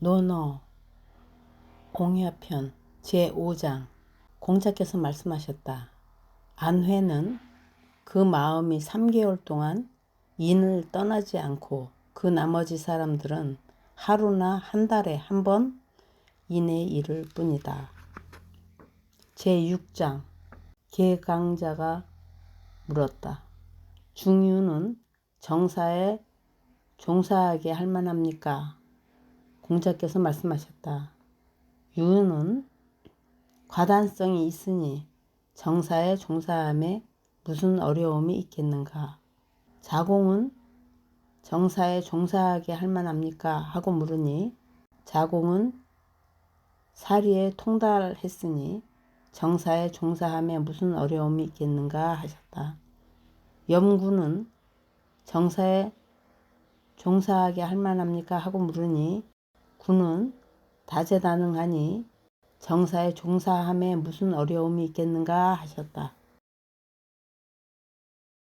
논어 공야편 제5장 공자께서 말씀하셨다. 안회는 그 마음이 3개월 동안 인을 떠나지 않고 그 나머지 사람들은 하루나 한 달에 한 번 인의 일을 뿐이다. 제6장 개강자가 물었다. 중유는 정사에 종사하게 할 만합니까? 공자께서 말씀하셨다. 유는 과단성이 있으니 정사에 종사함에 무슨 어려움이 있겠는가? 자공은 정사에 종사하게 할 만합니까? 하고 물으니 자공은 사리에 통달했으니 정사에 종사함에 무슨 어려움이 있겠는가 하셨다. 염구는 정사에 종사하게 할 만합니까? 하고 물으니 구는 다재다능하니 정사에 종사함에 무슨 어려움이 있겠는가 하셨다.